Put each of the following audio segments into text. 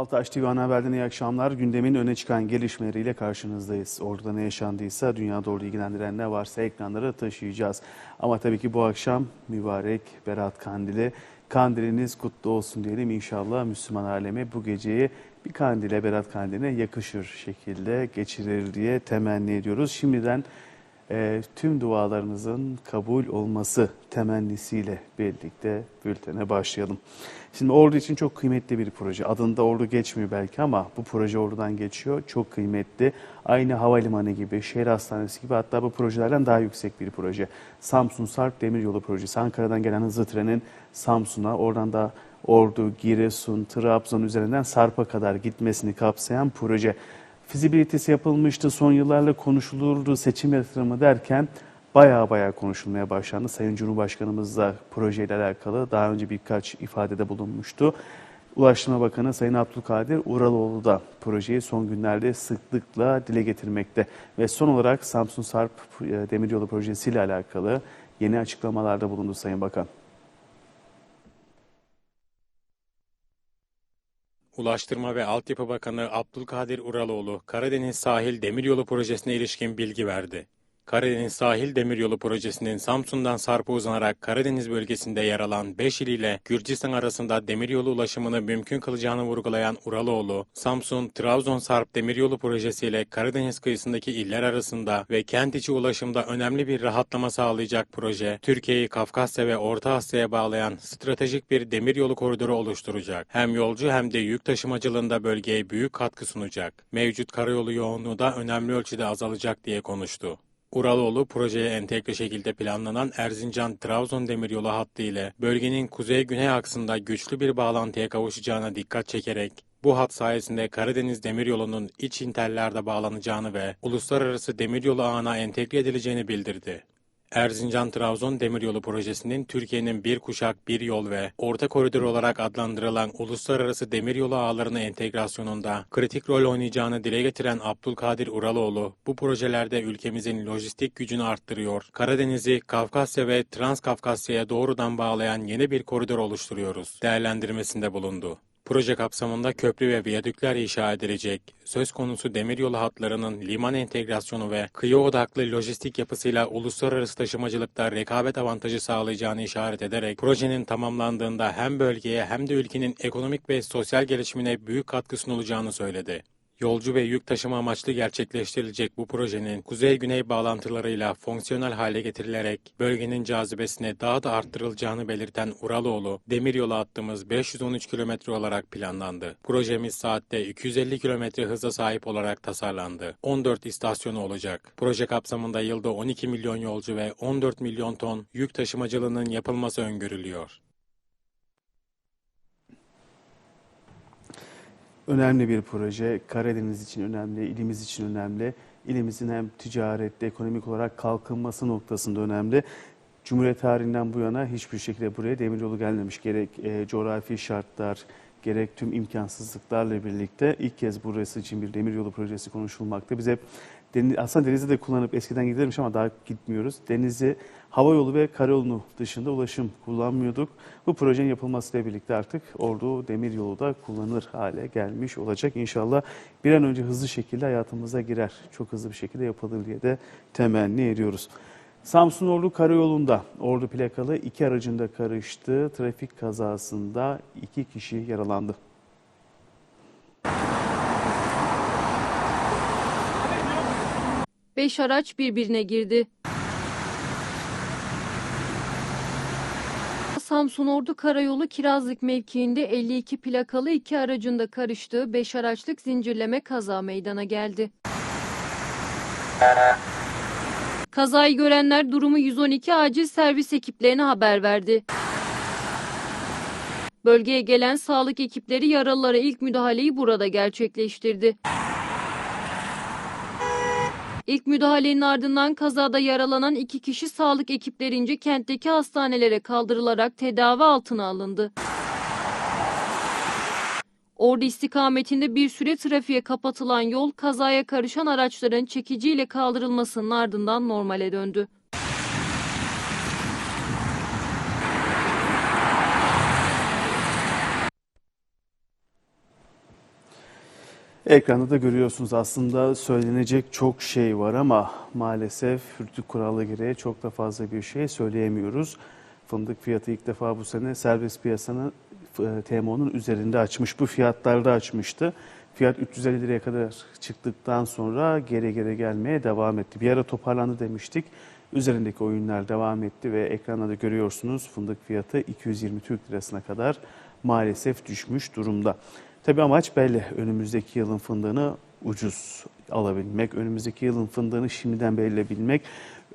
Altaş TV Ana Haber'den iyi akşamlar. Gündemin öne çıkan gelişmeleriyle karşınızdayız. Orada ne yaşandıysa, dünyada orada ilgilendiren ne varsa ekranlara taşıyacağız. Ama tabii ki bu akşam mübarek Berat Kandili. Kandiliniz kutlu olsun diyelim. İnşallah Müslüman alemi bu geceyi bir kandile, Berat Kandili'ne yakışır şekilde geçirir diye temenni ediyoruz. Şimdiden e, tüm dualarınızın kabul olması temennisiyle birlikte bültene başlayalım. Şimdi Ordu için çok kıymetli bir proje. Adında Ordu geçmiyor belki ama bu proje Ordu'dan geçiyor. Çok kıymetli. Aynı havalimanı gibi, şehir hastanesi gibi hatta bu projelerden daha yüksek bir proje. Samsun Sarp Demiryolu projesi. Ankara'dan gelen hızlı trenin Samsun'a, oradan da Ordu, Giresun, Trabzon üzerinden Sarp'a kadar gitmesini kapsayan proje. Fizibilitesi yapılmıştı, son yıllarla konuşulurdu, seçim yatırımı derken baya baya konuşulmaya başlandı. Sayın Cumhurbaşkanımız da projeyle alakalı daha önce birkaç ifadede bulunmuştu. Ulaştırma Bakanı Sayın Abdülkadir Uraloğlu da projeyi son günlerde sıklıkla dile getirmekte. Ve son olarak Samsun Sarp e, Demiryolu projesiyle alakalı yeni açıklamalarda bulundu Sayın Bakan. Ulaştırma ve Altyapı Bakanı Abdülkadir Uraloğlu, Karadeniz Sahil Demiryolu Projesi'ne ilişkin bilgi verdi. Karadeniz Sahil Demiryolu Projesi'nin Samsun'dan Sarp'a uzanarak Karadeniz bölgesinde yer alan 5 il ile Gürcistan arasında demiryolu ulaşımını mümkün kılacağını vurgulayan Uraloğlu, Samsun, Trabzon Sarp Demiryolu Projesi ile Karadeniz kıyısındaki iller arasında ve kent içi ulaşımda önemli bir rahatlama sağlayacak proje, Türkiye'yi Kafkasya ve Orta Asya'ya bağlayan stratejik bir demiryolu koridoru oluşturacak. Hem yolcu hem de yük taşımacılığında bölgeye büyük katkı sunacak. Mevcut karayolu yoğunluğu da önemli ölçüde azalacak diye konuştu. Uraloğlu projeye entegre şekilde planlanan Erzincan-Trabzon demiryolu hattı ile bölgenin kuzey-güney aksında güçlü bir bağlantıya kavuşacağına dikkat çekerek bu hat sayesinde Karadeniz Demiryolu'nun iç interlerde bağlanacağını ve uluslararası demiryolu ağına entegre edileceğini bildirdi. Erzincan-Trabzon Demiryolu Projesi'nin Türkiye'nin bir kuşak bir yol ve orta koridor olarak adlandırılan uluslararası demiryolu ağlarına entegrasyonunda kritik rol oynayacağını dile getiren Abdülkadir Uraloğlu, bu projelerde ülkemizin lojistik gücünü arttırıyor, Karadeniz'i Kafkasya ve Transkafkasya'ya doğrudan bağlayan yeni bir koridor oluşturuyoruz değerlendirmesinde bulundu. Proje kapsamında köprü ve viyadükler inşa edilecek. Söz konusu demiryolu hatlarının liman entegrasyonu ve kıyı odaklı lojistik yapısıyla uluslararası taşımacılıkta rekabet avantajı sağlayacağını işaret ederek projenin tamamlandığında hem bölgeye hem de ülkenin ekonomik ve sosyal gelişimine büyük katkı sunulacağını söyledi. Yolcu ve yük taşıma amaçlı gerçekleştirilecek bu projenin kuzey-güney bağlantılarıyla fonksiyonel hale getirilerek bölgenin cazibesine daha da arttırılacağını belirten Uraloğlu, demiryolu hattımız 513 kilometre olarak planlandı. Projemiz saatte 250 kilometre hıza sahip olarak tasarlandı. 14 istasyonu olacak. Proje kapsamında yılda 12 milyon yolcu ve 14 milyon ton yük taşımacılığının yapılması öngörülüyor. Önemli bir proje. Karadeniz için önemli, ilimiz için önemli. İlimizin hem ticarette, ekonomik olarak kalkınması noktasında önemli. Cumhuriyet tarihinden bu yana hiçbir şekilde buraya demiryolu gelmemiş. Gerek e, coğrafi şartlar, gerek tüm imkansızlıklarla birlikte ilk kez burası için bir demiryolu projesi konuşulmakta. Biz hep deniz, aslında denizi de kullanıp eskiden gidermiş ama daha gitmiyoruz. Denizi, hava yolu ve karayolu dışında ulaşım kullanmıyorduk. Bu projenin yapılmasıyla birlikte artık Ordu Demiryolu da kullanılır hale gelmiş olacak. İnşallah bir an önce hızlı şekilde hayatımıza girer. Çok hızlı bir şekilde yapılır diye de temenni ediyoruz. Samsun Ordu Karayolu'nda Ordu plakalı iki aracında karıştığı trafik kazasında iki kişi yaralandı. Beş araç birbirine girdi. Samsun Ordu Karayolu Kirazlık mevkiinde 52 plakalı iki aracında karıştığı 5 araçlık zincirleme kaza meydana geldi. Kazayı görenler durumu 112 acil servis ekiplerine haber verdi. Bölgeye gelen sağlık ekipleri yaralılara ilk müdahaleyi burada gerçekleştirdi. İlk müdahalenin ardından kazada yaralanan iki kişi sağlık ekiplerince kentteki hastanelere kaldırılarak tedavi altına alındı. Ordu istikametinde bir süre trafiğe kapatılan yol kazaya karışan araçların çekiciyle kaldırılmasının ardından normale döndü. Ekranda da görüyorsunuz aslında söylenecek çok şey var ama maalesef rütük kuralı gereği çok da fazla bir şey söyleyemiyoruz. Fındık fiyatı ilk defa bu sene serbest piyasanın e, TMO'nun üzerinde açmış. Bu fiyatlarda açmıştı. Fiyat 350 liraya kadar çıktıktan sonra geri geri gelmeye devam etti. Bir ara toparlandı demiştik. Üzerindeki oyunlar devam etti ve ekranda da görüyorsunuz fındık fiyatı 220 Türk lirasına kadar maalesef düşmüş durumda. Tabii amaç belli. Önümüzdeki yılın fındığını ucuz alabilmek, önümüzdeki yılın fındığını şimdiden belirleyebilmek.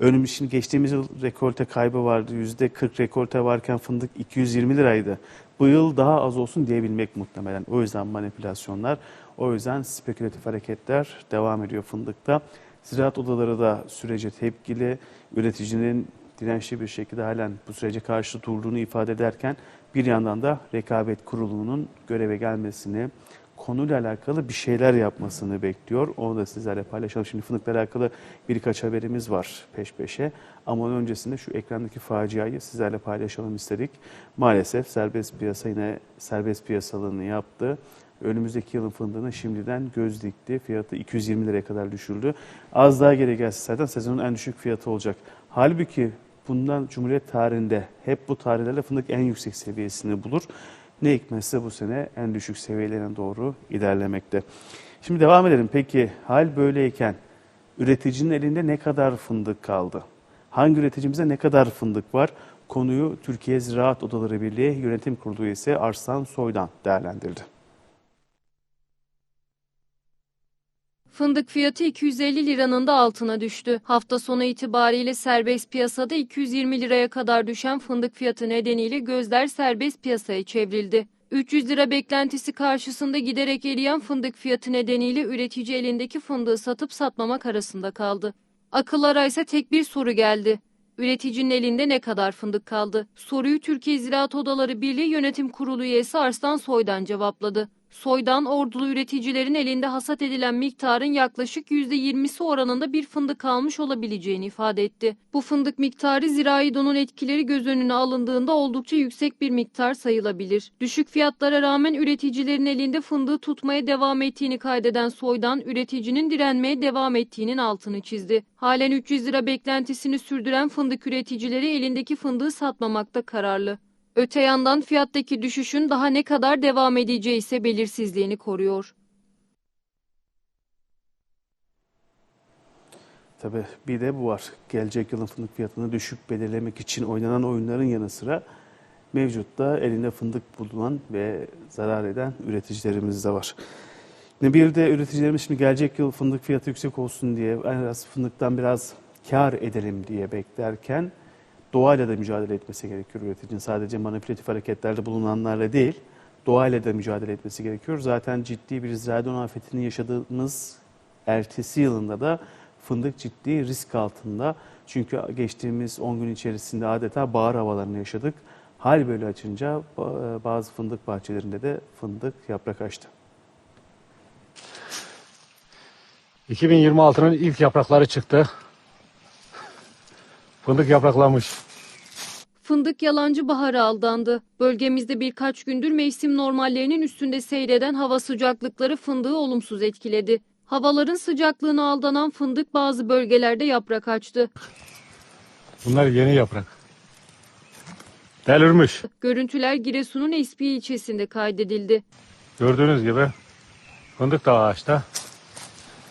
Önümüz şimdi geçtiğimiz yıl rekolte kaybı vardı. Yüzde 40 rekolte varken fındık 220 liraydı. Bu yıl daha az olsun diyebilmek muhtemelen. O yüzden manipülasyonlar, o yüzden spekülatif hareketler devam ediyor fındıkta. Ziraat odaları da sürece tepkili, üreticinin dirençli bir şekilde halen bu sürece karşı durduğunu ifade ederken bir yandan da rekabet kurulunun göreve gelmesini, konuyla alakalı bir şeyler yapmasını bekliyor. Onu da sizlerle paylaşalım. Şimdi fındıkla alakalı birkaç haberimiz var peş peşe. Ama onun öncesinde şu ekrandaki faciayı sizlerle paylaşalım istedik. Maalesef serbest piyasa yine serbest piyasalığını yaptı. Önümüzdeki yılın fındığına şimdiden göz dikti. Fiyatı 220 liraya kadar düşürdü. Az daha geri gelse zaten sezonun en düşük fiyatı olacak. Halbuki bundan Cumhuriyet tarihinde hep bu tarihlerle fındık en yüksek seviyesini bulur. Ne hikmetse bu sene en düşük seviyelerine doğru ilerlemekte. Şimdi devam edelim. Peki hal böyleyken üreticinin elinde ne kadar fındık kaldı? Hangi üreticimizde ne kadar fındık var? Konuyu Türkiye Ziraat Odaları Birliği Yönetim Kurulu üyesi Arslan Soydan değerlendirdi. Fındık fiyatı 250 liranın da altına düştü. Hafta sonu itibariyle serbest piyasada 220 liraya kadar düşen fındık fiyatı nedeniyle gözler serbest piyasaya çevrildi. 300 lira beklentisi karşısında giderek eriyen fındık fiyatı nedeniyle üretici elindeki fındığı satıp satmamak arasında kaldı. Akıllara ise tek bir soru geldi. Üreticinin elinde ne kadar fındık kaldı? Soruyu Türkiye Ziraat Odaları Birliği Yönetim Kurulu üyesi Arslan Soydan cevapladı. Soydan ordulu üreticilerin elinde hasat edilen miktarın yaklaşık %20'si oranında bir fındık almış olabileceğini ifade etti. Bu fındık miktarı zirai donun etkileri göz önüne alındığında oldukça yüksek bir miktar sayılabilir. Düşük fiyatlara rağmen üreticilerin elinde fındığı tutmaya devam ettiğini kaydeden Soydan, üreticinin direnmeye devam ettiğinin altını çizdi. Halen 300 lira beklentisini sürdüren fındık üreticileri elindeki fındığı satmamakta kararlı. Öte yandan fiyattaki düşüşün daha ne kadar devam edeceği ise belirsizliğini koruyor. Tabii bir de bu var. Gelecek yılın fındık fiyatını düşük belirlemek için oynanan oyunların yanı sıra mevcutta elinde fındık bulunan ve zarar eden üreticilerimiz de var. Şimdi Bir de üreticilerimiz şimdi gelecek yıl fındık fiyatı yüksek olsun diye biraz fındıktan biraz kar edelim diye beklerken doğayla da mücadele etmesi gerekiyor üreticinin. Sadece manipülatif hareketlerde bulunanlarla değil, doğayla da mücadele etmesi gerekiyor. Zaten ciddi bir ziraat afetini yaşadığımız ertesi yılında da fındık ciddi risk altında. Çünkü geçtiğimiz 10 gün içerisinde adeta bahar havalarını yaşadık. Hal böyle açınca ba- bazı fındık bahçelerinde de fındık yaprak açtı. 2026'nın ilk yaprakları çıktı. Fındık yapraklamış. Fındık yalancı bahara aldandı. Bölgemizde birkaç gündür mevsim normallerinin üstünde seyreden hava sıcaklıkları fındığı olumsuz etkiledi. Havaların sıcaklığına aldanan fındık bazı bölgelerde yaprak açtı. Bunlar yeni yaprak. Delirmiş. Görüntüler Giresun'un Espiye ilçesinde kaydedildi. Gördüğünüz gibi fındık da ağaçta.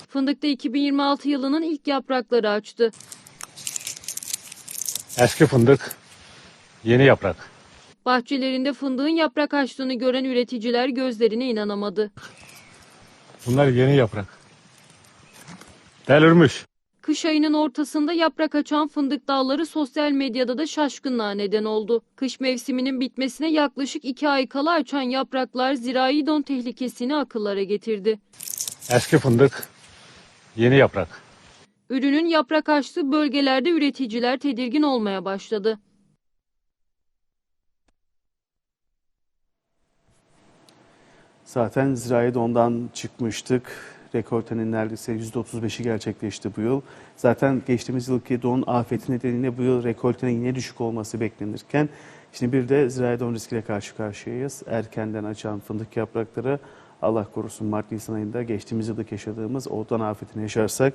Fındıkta 2026 yılının ilk yaprakları açtı. Eski fındık, yeni yaprak. Bahçelerinde fındığın yaprak açtığını gören üreticiler gözlerine inanamadı. Bunlar yeni yaprak. Delirmiş. Kış ayının ortasında yaprak açan fındık dalları sosyal medyada da şaşkınlığa neden oldu. Kış mevsiminin bitmesine yaklaşık iki ay kala açan yapraklar zirai don tehlikesini akıllara getirdi. Eski fındık, yeni yaprak. Ürünün yaprak açtığı bölgelerde üreticiler tedirgin olmaya başladı. Zaten zirai dondan çıkmıştık. Rekortenin neredeyse %35'i gerçekleşti bu yıl. Zaten geçtiğimiz yılki don afeti nedeniyle bu yıl rekoltenin yine düşük olması beklenirken şimdi bir de zirai don riskiyle karşı karşıyayız. Erkenden açan fındık yaprakları Allah korusun Mart Nisan ayında geçtiğimiz yıldaki yaşadığımız oğlan afetini yaşarsak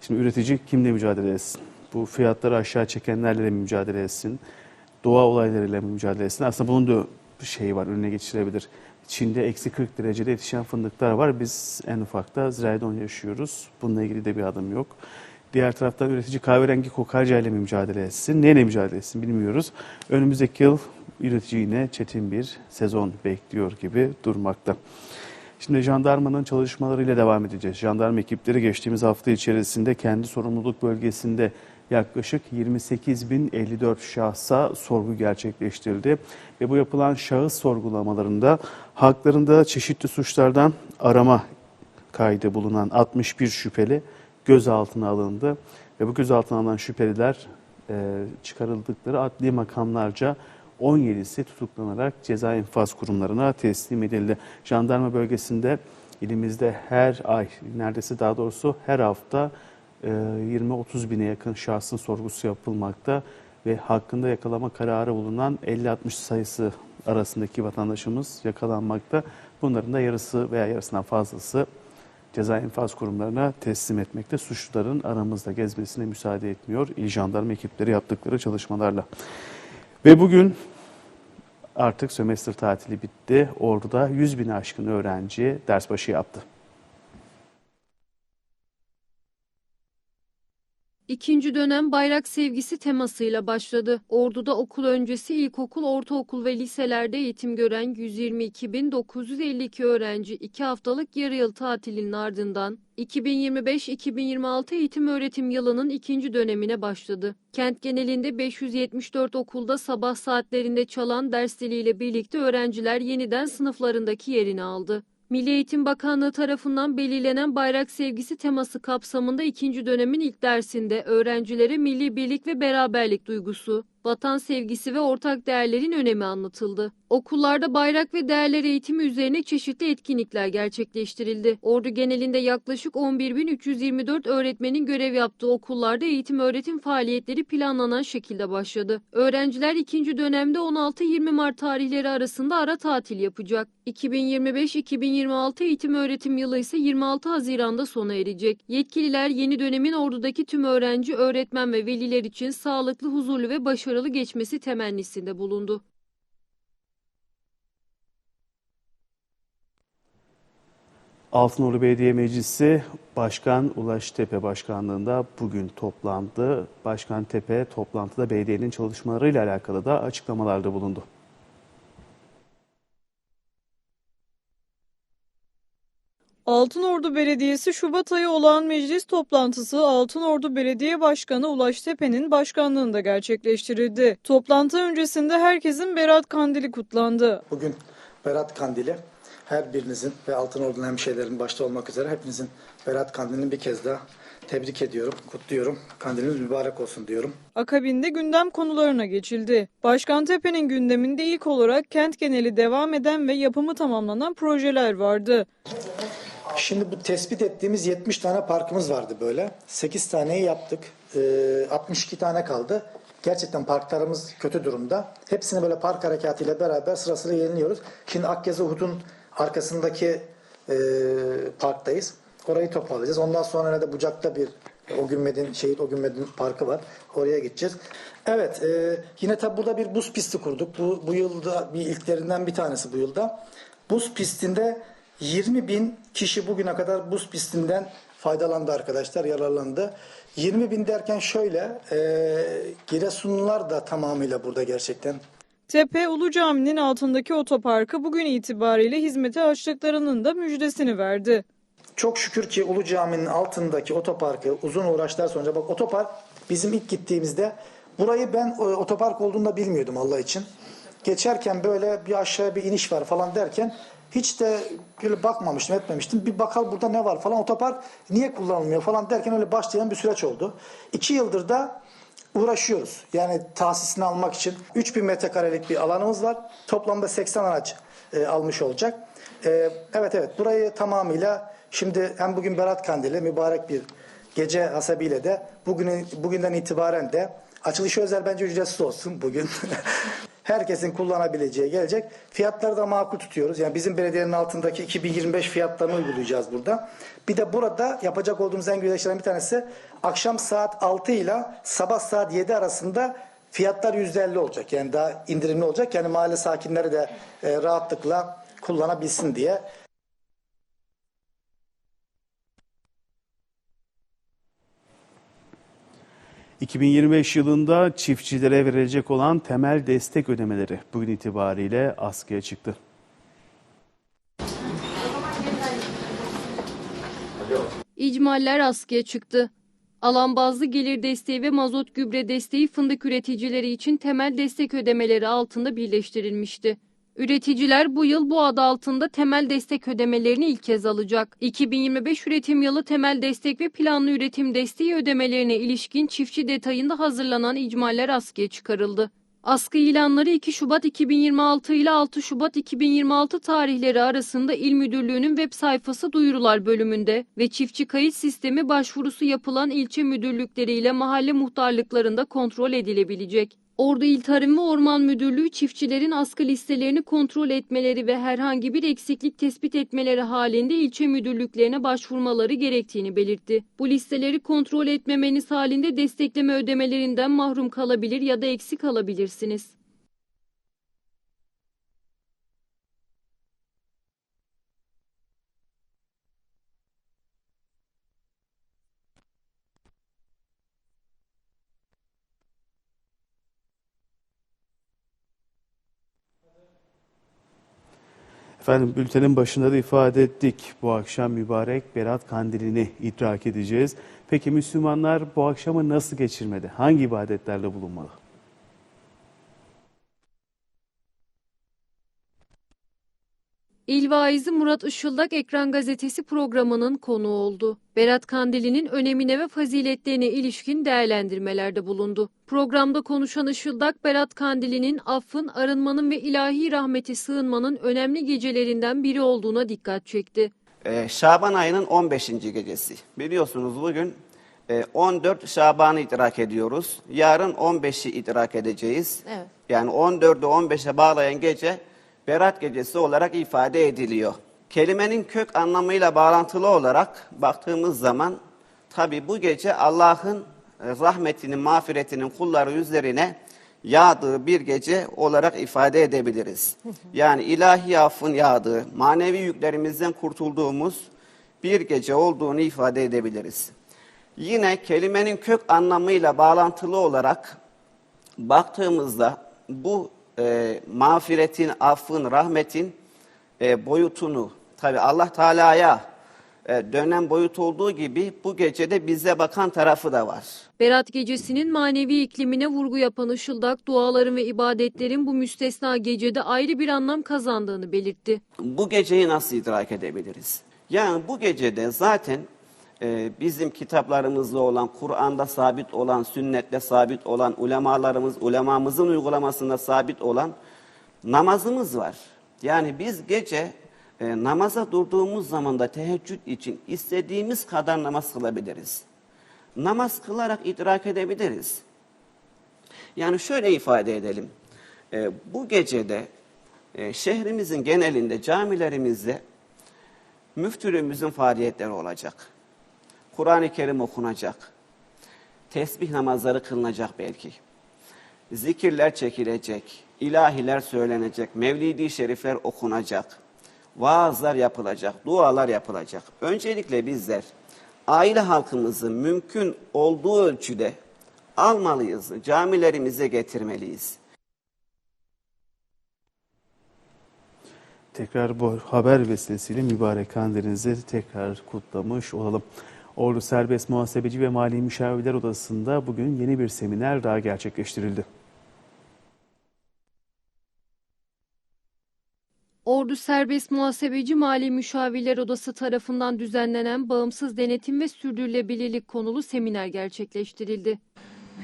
şimdi üretici kimle mücadele etsin? Bu fiyatları aşağı çekenlerle mi mücadele etsin? Doğa olaylarıyla mı mücadele etsin? Aslında bunun da bir şeyi var, önüne geçilebilir. Çin'de eksi 40 derecede yetişen fındıklar var. Biz en ufakta Ziraydon yaşıyoruz. Bununla ilgili de bir adım yok. Diğer taraftan üretici kahverengi kokarca ile mi mücadele etsin? Neyle mücadele etsin bilmiyoruz. Önümüzdeki yıl üretici yine çetin bir sezon bekliyor gibi durmakta. Şimdi jandarmanın çalışmalarıyla devam edeceğiz. Jandarma ekipleri geçtiğimiz hafta içerisinde kendi sorumluluk bölgesinde yaklaşık 28.054 şahsa sorgu gerçekleştirdi. Ve bu yapılan şahıs sorgulamalarında haklarında çeşitli suçlardan arama kaydı bulunan 61 şüpheli gözaltına alındı. Ve bu gözaltına alınan şüpheliler e, çıkarıldıkları adli makamlarca 17'si tutuklanarak ceza infaz kurumlarına teslim edildi. Jandarma bölgesinde ilimizde her ay, neredeyse daha doğrusu her hafta 20-30 bine yakın şahsın sorgusu yapılmakta ve hakkında yakalama kararı bulunan 50-60 sayısı arasındaki vatandaşımız yakalanmakta. Bunların da yarısı veya yarısından fazlası ceza infaz kurumlarına teslim etmekte. Suçluların aramızda gezmesine müsaade etmiyor il jandarma ekipleri yaptıkları çalışmalarla. Ve bugün artık sömestr tatili bitti. Ordu'da 100 bin aşkın öğrenci ders başı yaptı. İkinci dönem bayrak sevgisi temasıyla başladı. Ordu'da okul öncesi ilkokul, ortaokul ve liselerde eğitim gören 122.952 öğrenci 2 haftalık yarı yıl tatilinin ardından 2025-2026 eğitim öğretim yılının ikinci dönemine başladı. Kent genelinde 574 okulda sabah saatlerinde çalan ders diliyle birlikte öğrenciler yeniden sınıflarındaki yerini aldı. Milli Eğitim Bakanlığı tarafından belirlenen bayrak sevgisi teması kapsamında ikinci dönemin ilk dersinde öğrencilere milli birlik ve beraberlik duygusu, vatan sevgisi ve ortak değerlerin önemi anlatıldı. Okullarda bayrak ve değerler eğitimi üzerine çeşitli etkinlikler gerçekleştirildi. Ordu genelinde yaklaşık 11.324 öğretmenin görev yaptığı okullarda eğitim öğretim faaliyetleri planlanan şekilde başladı. Öğrenciler ikinci dönemde 16-20 Mart tarihleri arasında ara tatil yapacak. 2025-2026 eğitim öğretim yılı ise 26 Haziran'da sona erecek. Yetkililer yeni dönemin ordudaki tüm öğrenci, öğretmen ve veliler için sağlıklı, huzurlu ve başarılı geçmesi temennisinde bulundu. Altınordu Belediye Meclisi Başkan Ulaş Tepe Başkanlığında bugün toplandı. Başkan Tepe toplantıda belediyenin çalışmalarıyla alakalı da açıklamalarda bulundu. Altınordu Belediyesi Şubat ayı olan meclis toplantısı Altınordu Belediye Başkanı Ulaş Tepe'nin başkanlığında gerçekleştirildi. Toplantı öncesinde herkesin Berat Kandili kutlandı. Bugün Berat Kandili her birinizin ve Altınordu'nun hemşehrilerin başta olmak üzere hepinizin Berat Kandili'ni bir kez daha tebrik ediyorum, kutluyorum. Kandiliniz mübarek olsun diyorum. Akabinde gündem konularına geçildi. Başkan Tepe'nin gündeminde ilk olarak kent geneli devam eden ve yapımı tamamlanan projeler vardı. Şimdi bu tespit ettiğimiz 70 tane parkımız vardı böyle. 8 taneyi yaptık. Ee, 62 tane kaldı. Gerçekten parklarımız kötü durumda. Hepsini böyle park harekatıyla beraber sırasıyla yeniliyoruz. Şimdi Akyazı Uhud'un arkasındaki e, parktayız. Orayı toparlayacağız. Ondan sonra da Bucak'ta bir o Gümmed'in şehit o Gümmed'in parkı var. Oraya gideceğiz. Evet, e, yine tabi burada bir buz pisti kurduk. Bu, bu yılda bir ilklerinden bir tanesi bu yılda. Buz pistinde 20 bin kişi bugüne kadar buz pistinden faydalandı arkadaşlar, yararlandı. 20 bin derken şöyle, e, Giresunlular da tamamıyla burada gerçekten. Tepe Ulu Cami'nin altındaki otoparkı bugün itibariyle hizmete açtıklarının da müjdesini verdi. Çok şükür ki Ulu Cami'nin altındaki otoparkı uzun uğraşlar sonucu bak otopark bizim ilk gittiğimizde burayı ben e, otopark olduğunu da bilmiyordum Allah için. Geçerken böyle bir aşağıya bir iniş var falan derken hiç de böyle bakmamıştım etmemiştim. Bir bakal burada ne var falan otopark niye kullanılmıyor falan derken öyle başlayan bir süreç oldu. İki yıldır da uğraşıyoruz. Yani tahsisini almak için 3000 metrekarelik bir alanımız var. Toplamda 80 araç e, almış olacak. E, evet evet burayı tamamıyla şimdi hem bugün Berat Kandili mübarek bir gece hasebiyle de bugün, bugünden itibaren de Açılışı özel bence ücretsiz olsun bugün. Herkesin kullanabileceği gelecek. Fiyatları da makul tutuyoruz. Yani bizim belediyenin altındaki 2025 fiyatlarını uygulayacağız burada. Bir de burada yapacak olduğumuz en güzel bir tanesi akşam saat 6 ile sabah saat 7 arasında fiyatlar %50 olacak. Yani daha indirimli olacak. Yani mahalle sakinleri de e, rahatlıkla kullanabilsin diye. ...2025 yılında çiftçilere verilecek olan temel destek ödemeleri bugün itibariyle askıya çıktı. İcmaller askıya çıktı. Alan bazlı gelir desteği ve mazot gübre desteği fındık üreticileri için temel destek ödemeleri altında birleştirilmişti. Üreticiler bu yıl bu adı altında temel destek ödemelerini ilk kez alacak. 2025 üretim yılı temel destek ve planlı üretim desteği ödemelerine ilişkin çiftçi detayında hazırlanan icmaller askıya çıkarıldı. Askı ilanları 2 Şubat 2026 ile 6 Şubat 2026 tarihleri arasında İl Müdürlüğü'nün web sayfası duyurular bölümünde ve çiftçi kayıt sistemi başvurusu yapılan ilçe müdürlükleriyle mahalle muhtarlıklarında kontrol edilebilecek. Ordu İl Tarım ve Orman Müdürlüğü çiftçilerin askı listelerini kontrol etmeleri ve herhangi bir eksiklik tespit etmeleri halinde ilçe müdürlüklerine başvurmaları gerektiğini belirtti. Bu listeleri kontrol etmemeniz halinde destekleme ödemelerinden mahrum kalabilir ya da eksik alabilirsiniz. Efendim bültenin başında da ifade ettik. Bu akşam mübarek Berat Kandili'ni idrak edeceğiz. Peki Müslümanlar bu akşamı nasıl geçirmeli? Hangi ibadetlerde bulunmalı? İl Vaizi Murat Işıldak Ekran Gazetesi programının konuğu oldu. Berat Kandili'nin önemine ve faziletlerine ilişkin değerlendirmelerde bulundu. Programda konuşan Işıldak, Berat Kandili'nin affın, arınmanın ve ilahi rahmeti sığınmanın önemli gecelerinden biri olduğuna dikkat çekti. Ee, Şaban ayının 15. gecesi. Biliyorsunuz bugün e, 14 Şaban'ı idrak ediyoruz. Yarın 15'i idrak edeceğiz. Evet. Yani 14'ü 15'e bağlayan gece Berat gecesi olarak ifade ediliyor. Kelimenin kök anlamıyla bağlantılı olarak baktığımız zaman tabi bu gece Allah'ın rahmetinin, mağfiretinin kulları üzerine yağdığı bir gece olarak ifade edebiliriz. Yani ilahi affın yağdığı, manevi yüklerimizden kurtulduğumuz bir gece olduğunu ifade edebiliriz. Yine kelimenin kök anlamıyla bağlantılı olarak baktığımızda bu e, mağfiretin, affın, rahmetin e, boyutunu tabi Allah Teala'ya e, dönen boyut olduğu gibi bu gecede bize bakan tarafı da var. Berat gecesinin manevi iklimine vurgu yapan Işıldak, duaların ve ibadetlerin bu müstesna gecede ayrı bir anlam kazandığını belirtti. Bu geceyi nasıl idrak edebiliriz? Yani bu gecede zaten e, bizim kitaplarımızda olan, Kur'an'da sabit olan, sünnette sabit olan, ulemalarımız, ulemamızın uygulamasında sabit olan namazımız var. Yani biz gece e, namaza durduğumuz zaman da teheccüd için istediğimiz kadar namaz kılabiliriz. Namaz kılarak idrak edebiliriz. Yani şöyle ifade edelim. E, bu gecede e, şehrimizin genelinde camilerimizde müftülüğümüzün faaliyetleri olacak. Kur'an-ı Kerim okunacak. Tesbih namazları kılınacak belki. Zikirler çekilecek. ilahiler söylenecek. Mevlidi şerifler okunacak. Vaazlar yapılacak. Dualar yapılacak. Öncelikle bizler aile halkımızı mümkün olduğu ölçüde almalıyız. Camilerimize getirmeliyiz. Tekrar bu haber vesilesiyle mübarek kandilinizi tekrar kutlamış olalım. Ordu Serbest Muhasebeci ve Mali Müşavirler Odası'nda bugün yeni bir seminer daha gerçekleştirildi. Ordu Serbest Muhasebeci Mali Müşavirler Odası tarafından düzenlenen bağımsız denetim ve sürdürülebilirlik konulu seminer gerçekleştirildi.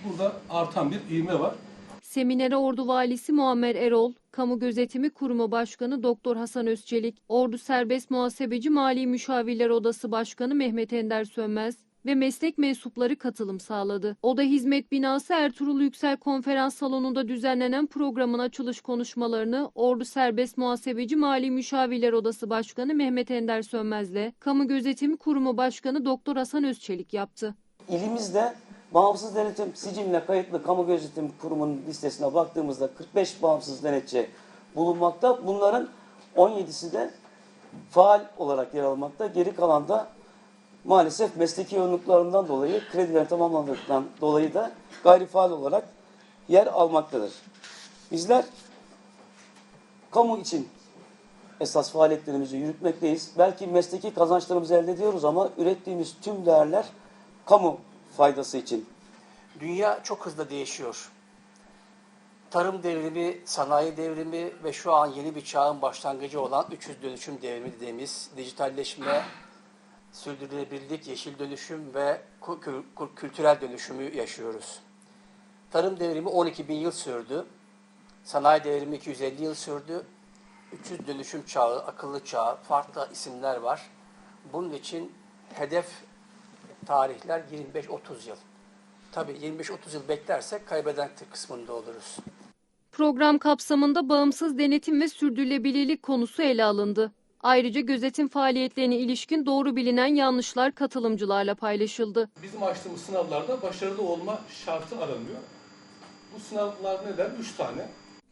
Burada artan bir ivme var. Seminere Ordu Valisi Muammer Erol, Kamu Gözetimi Kurumu Başkanı Doktor Hasan Özçelik, Ordu Serbest Muhasebeci Mali Müşavirler Odası Başkanı Mehmet Ender Sönmez ve meslek mensupları katılım sağladı. Oda Hizmet Binası Ertuğrul Yüksel Konferans Salonu'nda düzenlenen programın açılış konuşmalarını Ordu Serbest Muhasebeci Mali Müşavirler Odası Başkanı Mehmet Ender Sönmez'le Kamu Gözetimi Kurumu Başkanı Doktor Hasan Özçelik yaptı. İlimizde bağımsız denetim siciline kayıtlı kamu gözetim kurumunun listesine baktığımızda 45 bağımsız denetçi bulunmakta. Bunların 17'si de faal olarak yer almakta. Geri kalan da maalesef mesleki yoğunluklarından dolayı krediler tamamlandıktan dolayı da gayri faal olarak yer almaktadır. Bizler kamu için esas faaliyetlerimizi yürütmekteyiz. Belki mesleki kazançlarımızı elde ediyoruz ama ürettiğimiz tüm değerler kamu faydası için. Dünya çok hızlı değişiyor. Tarım devrimi, sanayi devrimi ve şu an yeni bir çağın başlangıcı olan 300 dönüşüm devrimi dediğimiz dijitalleşme, sürdürülebilirlik, yeşil dönüşüm ve kültürel dönüşümü yaşıyoruz. Tarım devrimi 12 bin yıl sürdü. Sanayi devrimi 250 yıl sürdü. 300 dönüşüm çağı, akıllı çağ, farklı isimler var. Bunun için hedef tarihler 25-30 yıl. Tabii 25-30 yıl beklersek kaybeden kısmında oluruz. Program kapsamında bağımsız denetim ve sürdürülebilirlik konusu ele alındı. Ayrıca gözetim faaliyetlerine ilişkin doğru bilinen yanlışlar katılımcılarla paylaşıldı. Bizim açtığımız sınavlarda başarılı olma şartı aranıyor. Bu sınavlar neden? Üç tane.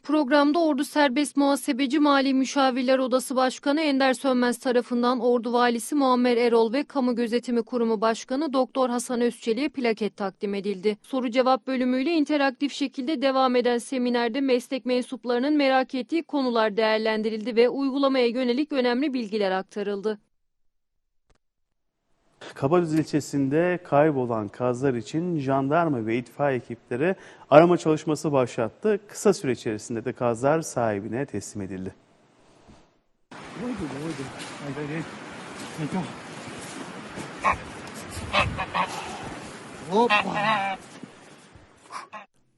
Programda Ordu Serbest Muhasebeci Mali Müşavirler Odası Başkanı Ender Sönmez tarafından Ordu Valisi Muammer Erol ve Kamu Gözetimi Kurumu Başkanı Doktor Hasan Özçelik'e plaket takdim edildi. Soru cevap bölümüyle interaktif şekilde devam eden seminerde meslek mensuplarının merak ettiği konular değerlendirildi ve uygulamaya yönelik önemli bilgiler aktarıldı. Kabadüz ilçesinde kaybolan kazlar için jandarma ve itfaiye ekipleri arama çalışması başlattı. Kısa süre içerisinde de kazlar sahibine teslim edildi.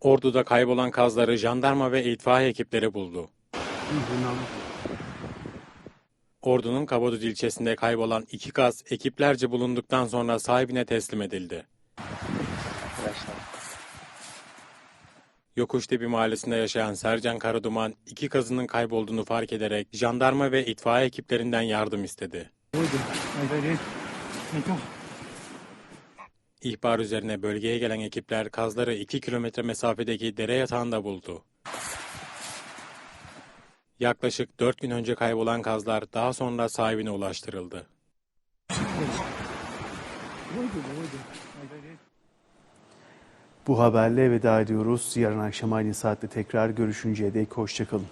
Ordu'da kaybolan kazları jandarma ve itfaiye ekipleri buldu. Ordu'nun Kabadüz ilçesinde kaybolan iki kaz ekiplerce bulunduktan sonra sahibine teslim edildi. Yokuştepe mahallesinde yaşayan Sercan Karaduman iki kazının kaybolduğunu fark ederek jandarma ve itfaiye ekiplerinden yardım istedi. İhbar üzerine bölgeye gelen ekipler kazları 2 kilometre mesafedeki dere yatağında buldu. Yaklaşık 4 gün önce kaybolan kazlar daha sonra sahibine ulaştırıldı. Bu haberle veda ediyoruz. Yarın akşam aynı saatte tekrar görüşünceye dek hoşçakalın.